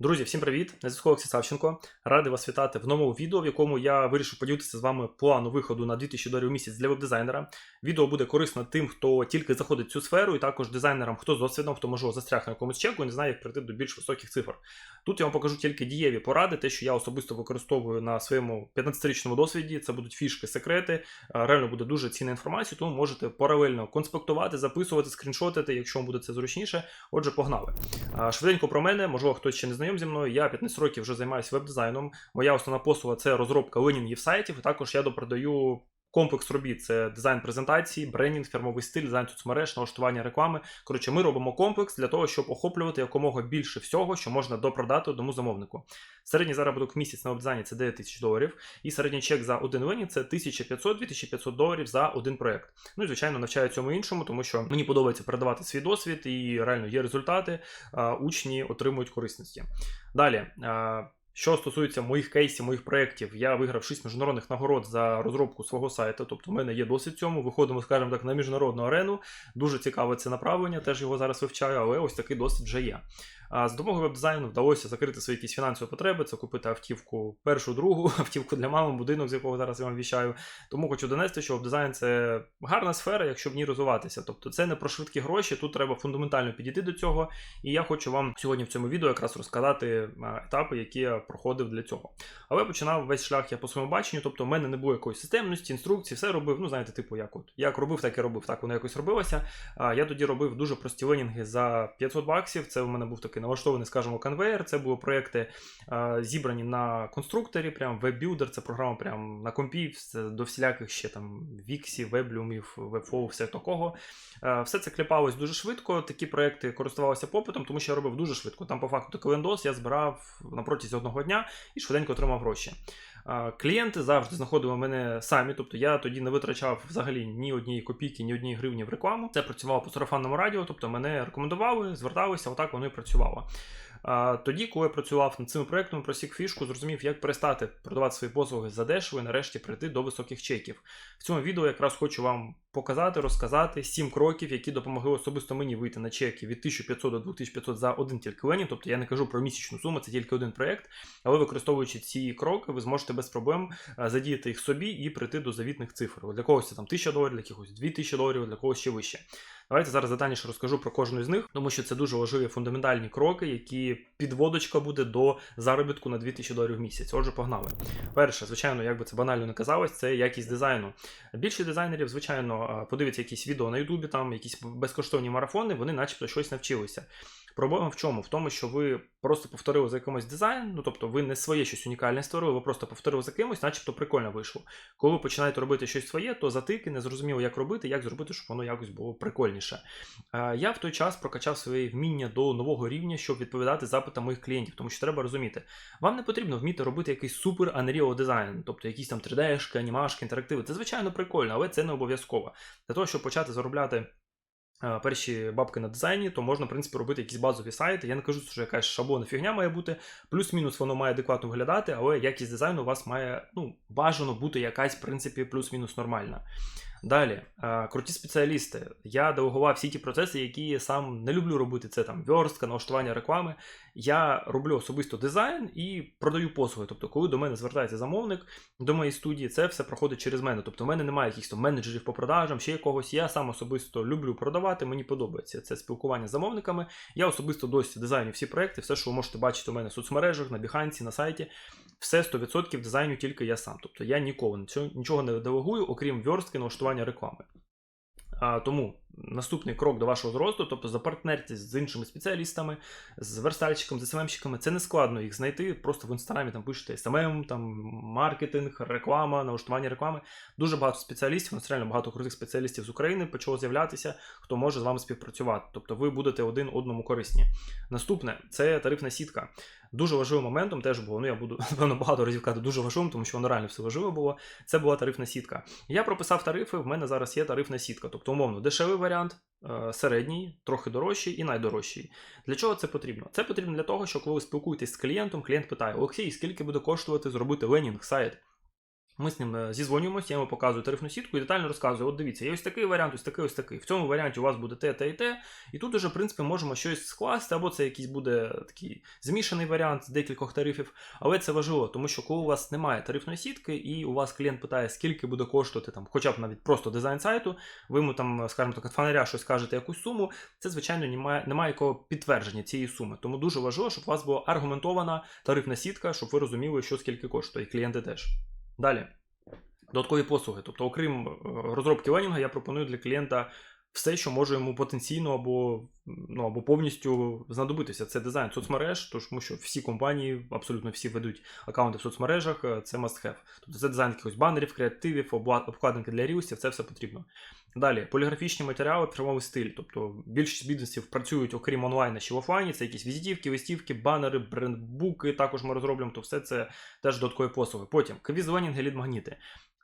Друзі, всім привіт! На зв'язку Олексій Савченко. Радий вас вітати в новому відео, в якому я вирішив поділитися з вами плану виходу на 2000 доларів в місяць для веб-дизайнера. Відео буде корисно тим, хто тільки заходить в цю сферу, і також дизайнерам, хто з досвідом, хто можливо застряг на якомусь чеку і не знає, як прийти до більш високих цифр. Тут я вам покажу тільки дієві поради, те, що я особисто використовую на своєму 15-річному досвіді. Це будуть фішки, секрети. Реально буде дуже цінна інформація, тому можете паралельно конспектувати, записувати, скріншотити, якщо вам буде це зручніше. Отже, погнали. Швиденько про мене, можливо, хтось ще не знайом зі мною. Я 15 років вже займаюся веб-дизайном. Моя основна послуга це розробка сайтів. і Також я допродаю комплекс робіт: це дизайн презентації, брендінг, фірмовий стиль, дизайн соцмереж, налаштування реклами. Коротше, ми робимо комплекс для того, щоб охоплювати якомога більше всього, що можна допродати одному замовнику. Середній заробіток місяць на веб-дизайні це 9 тисяч доларів, і середній чек за один ленінг це 1500-2500 доларів за один проект. Ну і звичайно навчаю цьому іншому, тому що мені подобається передавати свій досвід, і реально є результати. Учні отримують корисності. Далі. Що стосується моїх кейсів, моїх проєктів, я виграв 6 міжнародних нагород за розробку свого сайту. Тобто, в мене є досвід цьому. Виходимо, скажімо так, на міжнародну арену. Дуже цікаве це направлення, теж його зараз вивчаю, але ось такий досвід вже є. З допомогою веб-дизайну вдалося закрити свої якісь фінансові потреби. Це купити автівку першу, другу, автівку для мами, будинок, з якого зараз я вам віщаю. Тому хочу донести, що веб-дизайн це гарна сфера, якщо в ній розвиватися. Тобто, це не про швидкі гроші. Тут треба фундаментально підійти до цього. І я хочу вам сьогодні в цьому відео якраз розказати етапи, які я проходив для цього. Але починав весь шлях я по своєму баченню, тобто в мене не було якоїсь системності, інструкції, все робив. Ну, знаєте, типу, як от як робив, так і робив. Так воно якось робилося. Я тоді робив дуже прості ленінги за 500 баксів. Це в мене був такий налаштований, скажімо, конвейер. Це були проекти зібрані на конструкторі, прям WebBuilder, це програма прям на компі, до всіляких ще там Віксі, веблюмів, вебфоу, все такого. Все це кліпалось дуже швидко. Такі проекти користувалися попитом, тому що я робив дуже швидко. Там, по факту, календос я збирав протягом одного дня і швиденько отримав гроші. Клієнти завжди знаходили мене самі, тобто я тоді не витрачав взагалі ні однієї копійки, ні однієї гривні в рекламу. Це працювало по сарафанному радіо, тобто мене рекомендували, зверталися, отак воно і працювало. Тоді, коли я працював над цим проектом, просік фішку, зрозумів, як перестати продавати свої послуги за дешево і нарешті прийти до високих чеків. В цьому відео якраз хочу вам показати, розказати 7 кроків, які допомогли особисто мені вийти на чеки від 1500 до 2500 за один тільки ленінг. Тобто я не кажу про місячну суму, це тільки один проект. Але використовуючи ці кроки, ви зможете без проблем задіяти їх собі і прийти до завітних цифр. Для когось це там 1000 доларів, для когось 2000 доларів, для когось ще вище. Давайте зараз детальніше розкажу про кожну з них, тому що це дуже важливі фундаментальні кроки, які підводочка буде до заробітку на 2000 доларів в місяць. Отже, погнали. Перше, звичайно, як би це банально не казалось, це якість дизайну. Більшість дизайнерів, звичайно, подивиться якісь відео на Ютубі, там якісь безкоштовні марафони, вони начебто щось навчилися. Проблема в чому? В тому, що ви просто повторили за якимось дизайн, ну тобто ви не своє щось унікальне створили, ви просто повторили за кимось, начебто прикольно вийшло. Коли ви починаєте робити щось своє, то затики не зрозуміло, як робити, як зробити, щоб воно якось було прикольніше. Я в той час прокачав своє вміння до нового рівня, щоб відповідати запитам моїх клієнтів, тому що треба розуміти, вам не потрібно вміти робити якийсь супер Unreal дизайн, тобто якісь там 3D-шки, анімашки, інтерактиви. Це звичайно прикольно, але це не обов'язково. Для того, щоб почати заробляти. Перші бабки на дизайні, то можна, в принципі, робити якісь базові сайти. Я не кажу, що якась шаблона фігня має бути. Плюс-мінус воно має адекватно виглядати, але якість дизайну у вас має ну, бажано бути якась, в принципі, плюс-мінус нормальна. Далі, круті спеціалісти. Я делегував всі ті процеси, які я сам не люблю робити. Це там верстка, налаштування реклами. Я роблю особисто дизайн і продаю послуги. Тобто, коли до мене звертається замовник до моєї студії, це все проходить через мене. Тобто, в мене немає якихось менеджерів по продажам, ще якогось. Я сам особисто люблю продавати, мені подобається це спілкування з замовниками. Я особисто досі дизайню всі проекти, все, що ви можете бачити у мене в соцмережах, на Behance, на сайті. Все 100% дизайню тільки я сам. Тобто я ніколи нічого не делегую, окрім верстки налаштування реклами. А, Тому наступний крок до вашого зросту, тобто запартнертесь з іншими спеціалістами, з верстальщиками, з СММщиками. Це не складно їх знайти. Просто в інстаграмі там пишете СММ, там маркетинг, реклама, налаштування реклами. Дуже багато спеціалістів, у нас реально багато крутих спеціалістів з України почало з'являтися, хто може з вами співпрацювати. Тобто ви будете один одному корисні. Наступне це тарифна сітка. Дуже важливим моментом теж було, ну я буду напевно багато разів казати дуже важливим, тому що воно реально все важливо було. Це була тарифна сітка. Я прописав тарифи, в мене зараз є тарифна сітка. Тобто, умовно, дешевий варіант, середній, трохи дорожчий і найдорожчий. Для чого це потрібно? Це потрібно для того, що коли ви спілкуєтесь з клієнтом, клієнт питає: Олексій, скільки буде коштувати зробити ленінг сайт? Ми з ним е, зізвонюємося, я йому показую тарифну сітку і детально розказую: от дивіться, є ось такий варіант, ось такий, ось такий. В цьому варіанті у вас буде те, те і те. І тут уже, в принципі, можемо щось скласти, або це якийсь буде такий змішаний варіант з декількох тарифів. Але це важливо, тому що коли у вас немає тарифної сітки, і у вас клієнт питає, скільки буде коштувати там, хоча б навіть просто дизайн сайту, ви йому там, скажімо так, фонаря щось кажете якусь суму, це, звичайно, немає, немає якого підтвердження цієї суми. Тому дуже важливо, щоб у вас була аргументована тарифна сітка, щоб ви розуміли, що скільки коштує, і клієнти теж. Далі. Додаткові послуги. Тобто, окрім е, розробки ленінга, я пропоную для клієнта все, що може йому потенційно або ну, або повністю знадобитися. Це дизайн соцмереж, тому що всі компанії, абсолютно всі ведуть аккаунти в соцмережах, е, це must have. Тобто це дизайн якихось банерів, креативів, обкладинки для рілсів, це все потрібно. Далі, поліграфічні матеріали, фірмовий стиль. Тобто більшість бізнесів працюють, окрім онлайну, ще в офлайні, це якісь візитівки, листівки, банери, брендбуки також ми розроблюємо, то все це теж додаткові послуги. Потім квіз-ленінги, лід-магніти.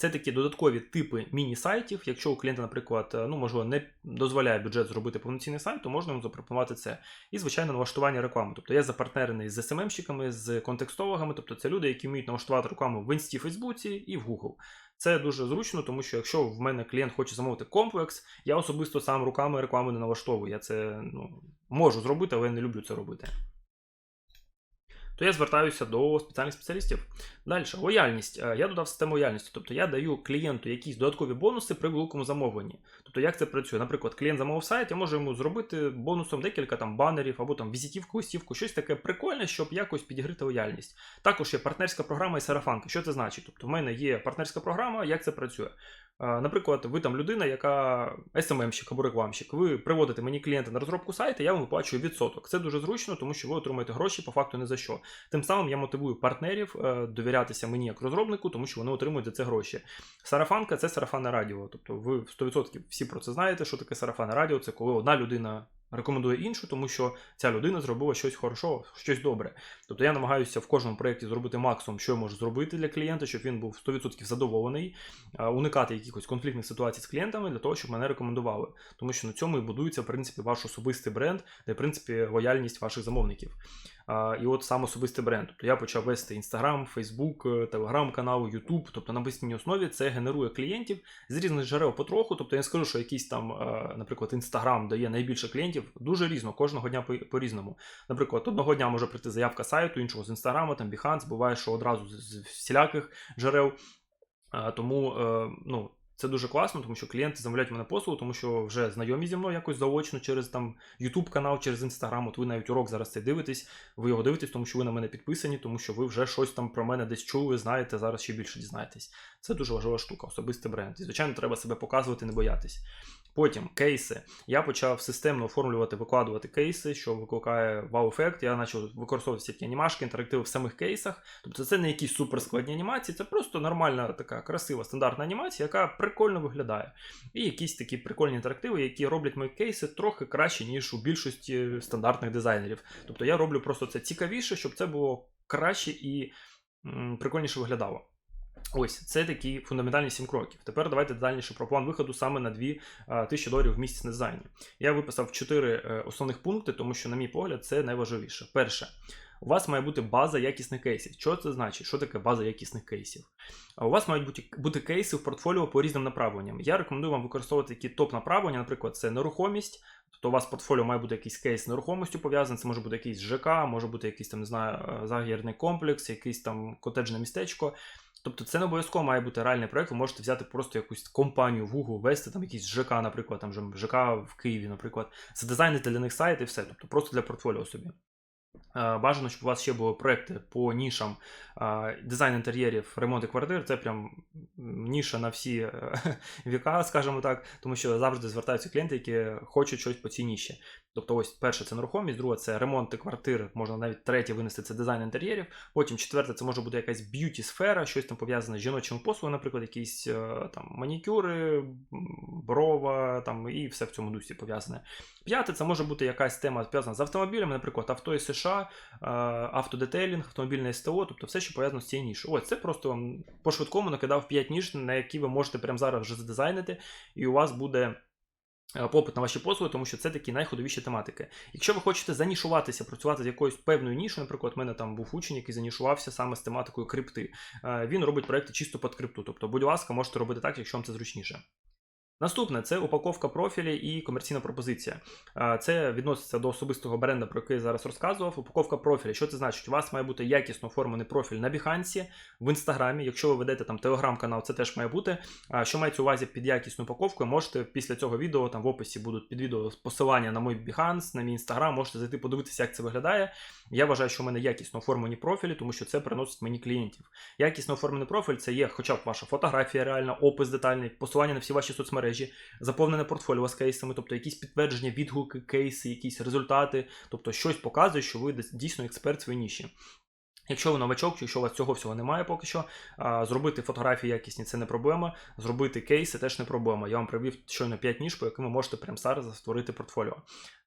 Це такі додаткові типи міні-сайтів. Якщо у клієнта, наприклад, ну можливо, не дозволяє бюджет зробити повноцінний сайт, то можна йому запропонувати це. І, звичайно, налаштування реклами. Тобто я запартнерений з SMM-щиками, з контекстологами, тобто це люди, які вміють налаштувати рекламу в Інсті, Фейсбуці і в Google. Це дуже зручно, тому що якщо в мене клієнт хоче замовити комплекс, я особисто сам руками рекламу не налаштовую. Я це ну, можу зробити, але я не люблю це робити. То я звертаюся до спеціальних спеціалістів. Далі, лояльність. Е, Я додав систему лояльності. Тобто я даю клієнту якісь додаткові бонуси при великому замовленні. Тобто, як це працює? Наприклад, клієнт замовив сайт, я можу йому зробити бонусом декілька там банерів або там візитівку, листівку, щось таке прикольне, щоб якось підігрити лояльність. Також є партнерська програма і сарафанки. Що це значить? Тобто, в мене є партнерська програма, як це працює? Наприклад, ви там людина, яка SMM-щик або рекламщик, ви приводите мені клієнта на розробку сайту, я вам виплачую відсоток. Це дуже зручно, тому що ви отримаєте гроші по факту не за що. Тим самим я мотивую партнерів е, довірятися мені як розробнику, тому що вони отримують за це гроші. Сарафанка це сарафанне радіо. Тобто ви 100% всі про це знаєте, що таке сарафанне радіо. Це коли одна людина. Рекомендує іншу, тому що ця людина зробила щось хорошого, щось добре. Тобто я намагаюся в кожному проєкті зробити максимум, що я можу зробити для клієнта, щоб він був 100% задоволений, уникати якихось конфліктних ситуацій з клієнтами для того, щоб мене рекомендували. Тому що на цьому і будується в принципі ваш особистий бренд, де в принципі лояльність ваших замовників. І от сам особистий бренд. Тобто я почав вести Instagram, Facebook, телеграм-канал, YouTube. Тобто на постійній основі це генерує клієнтів з різних джерел потроху. Тобто я не скажу, що якийсь там, е, наприклад, Instagram дає найбільше клієнтів. Дуже різно, кожного дня по- по-різному. Наприклад, одного дня може прийти заявка сайту, іншого з Instagram, там Behance, буває, що одразу з всіляких джерел. Тому е, ну, це дуже класно, тому що клієнти замовляють мене послугу, тому що вже знайомі зі мною якось заочно через там YouTube канал, через Instagram. От ви навіть урок зараз цей дивитесь, ви його дивитесь, тому що ви на мене підписані, тому що ви вже щось там про мене десь чули, знаєте, зараз ще більше дізнаєтесь. Це дуже важлива штука, особистий бренд. І, звичайно, треба себе показувати, не боятись. Потім кейси. Я почав системно оформлювати, викладувати кейси, що викликає вау-ефект. Я почав використовувати всякі анімашки, інтерактиви в самих кейсах. Тобто це не якісь суперскладні анімації, це просто нормальна така красива стандартна анімація, яка прикольно виглядає. І якісь такі прикольні інтерактиви, які роблять мої кейси трохи краще, ніж у більшості стандартних дизайнерів. Тобто я роблю просто це цікавіше, щоб це було краще і м, прикольніше виглядало. Ось це такі фундаментальні сім кроків. Тепер давайте детальніше про план виходу саме на 2 тисячі доларів в місяць на дизайні. Я виписав чотири е, основних пункти, тому що, на мій погляд, це найважливіше. Перше, у вас має бути база якісних кейсів. Що це значить? Що таке база якісних кейсів? У вас мають бути, бути кейси в портфоліо по різним направленням. Я рекомендую вам використовувати такі топ-направлення, наприклад, це нерухомість. Тобто у вас портфоліо має бути якийсь кейс з нерухомістю пов'язаний, це може бути якийсь ЖК, може бути якийсь там, не знаю, е, загірний комплекс, якийсь там котеджне містечко. Тобто це не обов'язково має бути реальний проект. Ви можете взяти просто якусь компанію в Google, вести там якийсь ЖК, наприклад, там ЖК в Києві, наприклад, задизайнити для них сайт і все. Тобто просто для портфоліо собі. Е, Бажано, щоб у вас ще були проекти по нішам е, дизайн інтер'єрів, ремонти квартир. Це прям ніша на всі е, віка, скажімо так, тому що завжди звертаються клієнти, які хочуть щось по цій ніші. Тобто, ось перше це нерухомість, друге це ремонти квартир, можна навіть третє винести це дизайн інтер'єрів. Потім четверте це може бути якась б'юті сфера, щось там пов'язане з жіночими послугами, наприклад, якісь е, там манікюри, брова там і все в цьому дусі пов'язане. П'яте це може бути якась тема пов'язана з автомобілями, наприклад, авто і США, е, автодетейлінг, автомобільне СТО, тобто все, що пов'язано з цією нішою. Ось це просто по швидкому накидав 5 ніж, на які ви можете прямо зараз вже задизайнити, і у вас буде е, попит на ваші послуги, тому що це такі найходовіші тематики. Якщо ви хочете занішуватися, працювати з якоюсь певною нішою, наприклад, в мене там був учень, який занішувався саме з тематикою крипти. Е, Він робить проекти чисто під крипту. Тобто, будь ласка, можете робити так, якщо вам це зручніше. Наступне це упаковка профілі і комерційна пропозиція. Це відноситься до особистого бренда, про який я зараз розказував. Упаковка профіля. Що це значить? У вас має бути якісно оформлений профіль на Behance, в інстаграмі. Якщо ви ведете там телеграм-канал, це теж має бути. Що мається увазі під якісною упаковкою, можете після цього відео там в описі будуть під відео посилання на мій Behance, на мій інстаграм, можете зайти подивитися, як це виглядає. Я вважаю, що в мене якісно оформлені профілі, тому що це приносить мені клієнтів. Якісно оформлений профіль це є хоча б ваша фотографія, реальна, опис детальний, посилання на всі ваші соцмережі, заповнене портфоліо з кейсами, тобто якісь підтвердження, відгуки, кейси, якісь результати, тобто щось показує, що ви дійсно експерт своїй ніші. Якщо ви новачок, якщо у вас цього всього немає поки що, зробити фотографії якісні це не проблема. Зробити кейси теж не проблема. Я вам привів щойно 5 ніж, по яким ви можете прямо зараз створити портфоліо.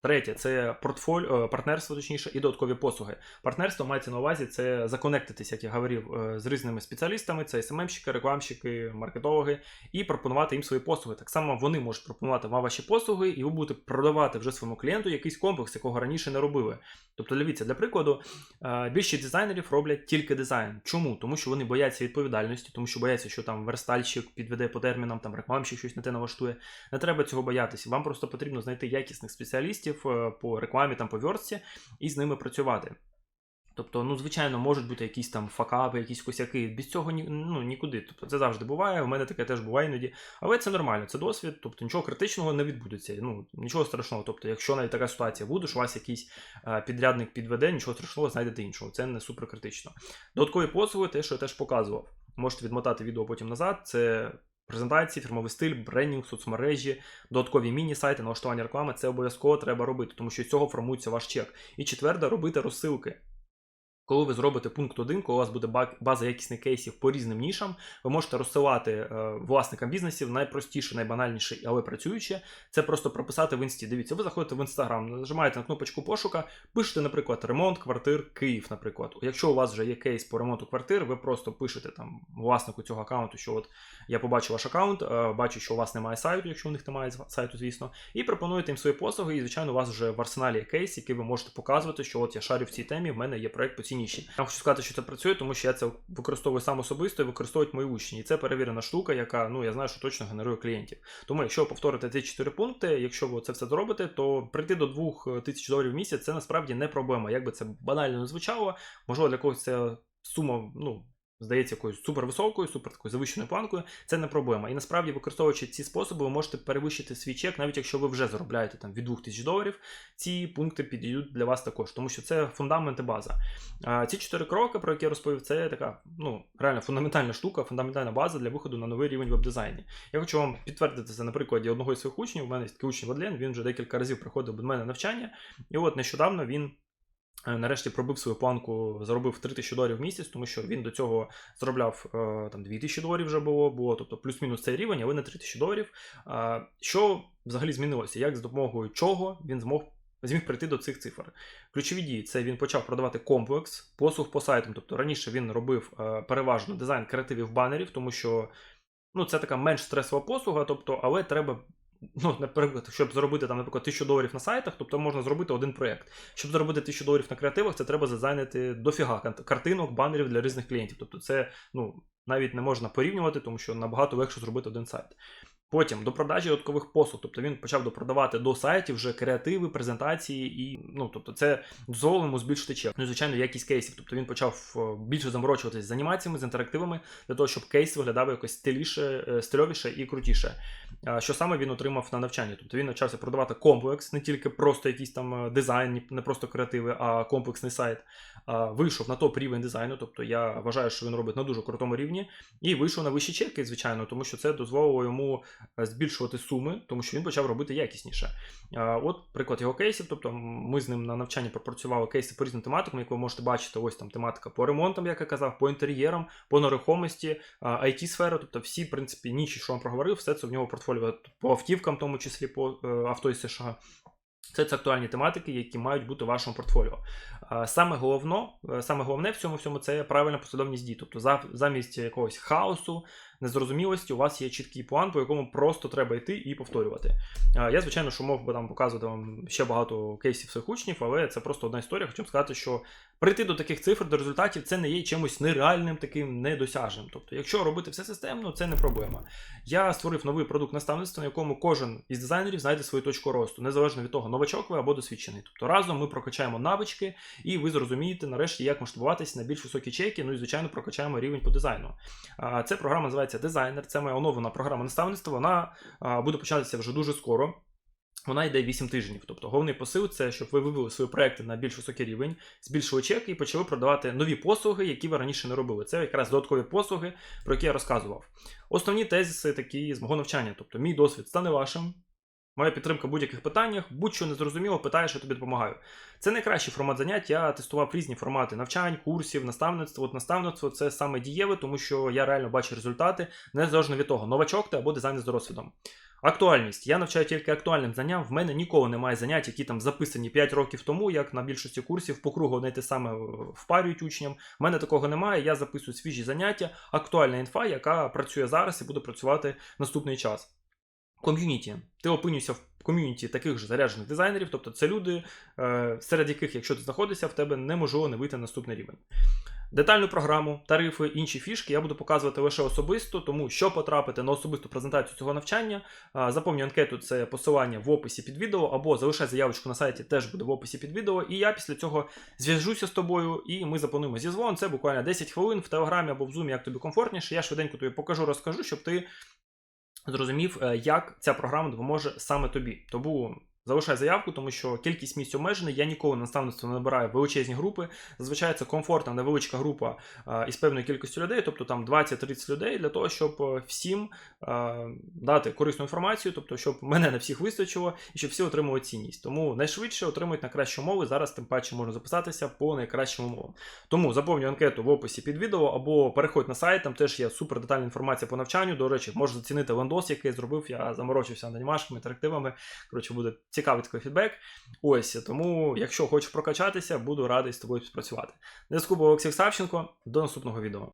Третє це портфоліо, партнерство, точніше, і додаткові послуги. Партнерство мається на увазі це законектитися, як я говорив, е, з різними спеціалістами, це СММщики, рекламщики, маркетологи, і пропонувати їм свої послуги. Так само вони можуть пропонувати вам ваші послуги, і ви будете продавати вже своєму клієнту якийсь комплекс, якого раніше не робили. Тобто, дивіться, для прикладу, е, більшість дизайнерів роблять тільки дизайн. Чому? Тому що вони бояться відповідальності, тому що бояться, що там верстальщик підведе по термінам, там рекламщик щось на те налаштує. Не треба цього боятися. Вам просто потрібно знайти якісних спеціалістів е, по рекламі, там по верстці і з ними працювати. Тобто, ну, звичайно, можуть бути якісь там факапи, якісь косяки. Без цього ні, ну, нікуди. Тобто це завжди буває. У мене таке теж буває іноді. Але це нормально, це досвід, тобто нічого критичного не відбудеться. Ну, нічого страшного. Тобто, якщо навіть така ситуація буде, що у вас якийсь е, підрядник підведе, нічого страшного, знайдете іншого. Це не супер критично. Додаткові послуги, те, що я теж показував. Можете відмотати відео потім назад. Це. Презентації, фірмовий стиль, брендінг, соцмережі, додаткові міні-сайти, налаштування реклами це обов'язково треба робити, тому що з цього формується ваш чек. І четверте, робити розсилки. Коли ви зробите пункт 1, коли у вас буде база якісних кейсів по різним нішам, ви можете розсилати е, власникам бізнесів найпростіше, найбанальніше, але працююче. Це просто прописати в інсті. Дивіться, ви заходите в інстаграм, нажимаєте на кнопочку пошука, пишете, наприклад, ремонт квартир Київ. Наприклад, якщо у вас вже є кейс по ремонту квартир, ви просто пишете там власнику цього аккаунту, що от я побачив ваш аккаунт, е, бачу, що у вас немає сайту, якщо у них немає сайту, звісно, і пропонуєте їм свої послуги. І, звичайно, у вас вже в арсеналі є кейс, який ви можете показувати, що от я шарю в цій темі, в мене є проект по цій ніші. Я хочу сказати, що це працює, тому що я це використовую сам особисто і використовують мої учні. І це перевірена штука, яка ну я знаю, що точно генерує клієнтів. Тому, якщо ви повторите ці 4 пункти, якщо ви це все зробите, то прийти до 2000 доларів в місяць це насправді не проблема. Як би це банально не звучало, можливо, для когось це сума, ну здається якоюсь супервисокою, супер такою завищеною планкою, це не проблема. І насправді, використовуючи ці способи, ви можете перевищити свій чек, навіть якщо ви вже заробляєте там від 2000 доларів, ці пункти підійдуть для вас також, тому що це фундамент і база. А ці чотири кроки, про які я розповів, це така ну реально фундаментальна штука, фундаментальна база для виходу на новий рівень веб-дизайні. Я хочу вам підтвердити це на прикладі одного із своїх учнів. У мене такий учень Вадлен, він вже декілька разів приходив до мене навчання, і от нещодавно він. Е, нарешті пробив свою планку, заробив 3 тисячі доларів в місяць, тому що він до цього заробляв е, там 2 тисячі доларів вже було, було тобто плюс-мінус цей рівень, але не 3 тисячі доларів. Що взагалі змінилося? Як з допомогою чого він змог зміг прийти до цих цифр? Ключові дії це він почав продавати комплекс, послуг по сайтам. Тобто раніше він робив е, переважно дизайн креативів банерів, тому що ну, це така менш стресова послуга, тобто, але треба ну, наприклад, щоб заробити там, наприклад, 1000 доларів на сайтах, тобто можна зробити один проєкт. Щоб заробити 1000 доларів на креативах, це треба зазайнити дофіга картинок, банерів для різних клієнтів. Тобто, це ну, навіть не можна порівнювати, тому що набагато легше зробити один сайт. Потім до продажі додаткових послуг, тобто він почав допродавати до сайтів вже креативи, презентації, і ну тобто це дозволило йому збільшити чек. Ну звичайно, якість кейсів. Тобто він почав е, більше заморочуватися з анімаціями, з інтерактивами, для того, щоб кейс виглядав якось стиліше, е, стильовіше і крутіше. Що саме він отримав на навчанні? Тобто він навчався продавати комплекс, не тільки просто якийсь там е, дизайн, не просто креативи, а комплексний сайт. Вийшов на топ рівень дизайну, тобто я вважаю, що він робить на дуже крутому рівні, і вийшов на вищі чеки, звичайно, тому що це дозволило йому збільшувати суми, тому що він почав робити якісніше. От приклад його кейсів. Тобто ми з ним на навчанні пропрацювали кейси по різним тематикам, як ви можете бачити, ось там тематика по ремонтам, як я казав, по інтер'єрам, по нерухомості, it сфера тобто всі, в принципі, нічі, що вам проговорив, все це в нього портфоліо по автівкам, в тому числі по е, авто із США. Це, це актуальні тематики, які мають бути в вашому портфоліо. Саме головне, саме головне в цьому всьому це правильна послідовність дій. Тобто замість якогось хаосу, незрозумілості, у вас є чіткий план, по якому просто треба йти і повторювати. Я, звичайно, що мог би там показувати вам ще багато кейсів своїх учнів, але це просто одна історія. Хочу сказати, що прийти до таких цифр, до результатів, це не є чимось нереальним, таким недосяжним. Тобто, якщо робити все системно, це не проблема. Я створив новий продукт наставництва, на якому кожен із дизайнерів знайде свою точку росту, незалежно від того, новачок ви або досвідчений. Тобто разом ми прокачаємо навички, і ви зрозумієте нарешті, як масштабуватися на більш високі чеки. Ну і звичайно прокачаємо рівень по дизайну. Це програма називається Дизайнер. Це моя оновлена програма наставництва. Вона буде початися вже дуже скоро. Вона йде 8 тижнів. Тобто головний посил це щоб ви вивели свої проекти на більш високий рівень, збільшили чеки і почали продавати нові послуги, які ви раніше не робили. Це якраз додаткові послуги, про які я розказував. Основні тезиси такі з мого навчання. Тобто, мій досвід стане вашим. Моя підтримка в будь-яких питаннях, будь-що не зрозуміло, питаєш, я тобі допомагаю. Це найкращий формат занять. Я тестував різні формати навчань, курсів, наставництва. От наставництво це саме дієве, тому що я реально бачу результати, незалежно від того, новачок ти або дизайнер з досвідом. Актуальність. Я навчаю тільки актуальним знанням. В мене ніколи немає занять, які там записані 5 років тому, як на більшості курсів по кругу одне те саме е, впарюють учням. В мене такого немає. Я записую свіжі заняття, актуальна інфа, яка працює зараз і буде працювати наступний час. Ком'юніті. Ти опинюєшся в ком'юніті таких же заряджених дизайнерів, тобто це люди, е, серед яких, якщо ти знаходишся, в тебе неможливо не вийти на наступний рівень. Детальну програму, тарифи, інші фішки я буду показувати лише особисто, тому що потрапити на особисту презентацію цього навчання, а, заповнюй анкету, це посилання в описі під відео, або залишай заявочку на сайті, теж буде в описі під відео. І я після цього зв'яжуся з тобою, і ми заплануємо зізвон. Це буквально 10 хвилин в телеграмі або в зумі, як тобі комфортніше. Я швиденько тобі покажу, розкажу, щоб ти зрозумів, е, як ця програма допоможе саме тобі. Тому залишай заявку, тому що кількість місць обмежена. Я ніколи на наставництво не набираю величезні групи. Зазвичай це комфортна невеличка група е, із певною кількістю людей, тобто там 20-30 людей, для того, щоб е, всім е, дати корисну інформацію, тобто, щоб мене на всіх вистачило і щоб всі отримали цінність. Тому найшвидше отримують найкращі умови. Зараз тим паче можна записатися по найкращим умовам. Тому заповнюй анкету в описі під відео або переходь на сайт, там теж є супер детальна інформація по навчанню. До речі, можеш зацінити лендос, який я зробив. Я заморочився анімашками, інтерактивами. Коротше, буде цікавий такий фідбек. Ось тому, якщо хочеш прокачатися, буду радий з тобою співпрацювати. Не скупив Олексій Савченко. До наступного відео.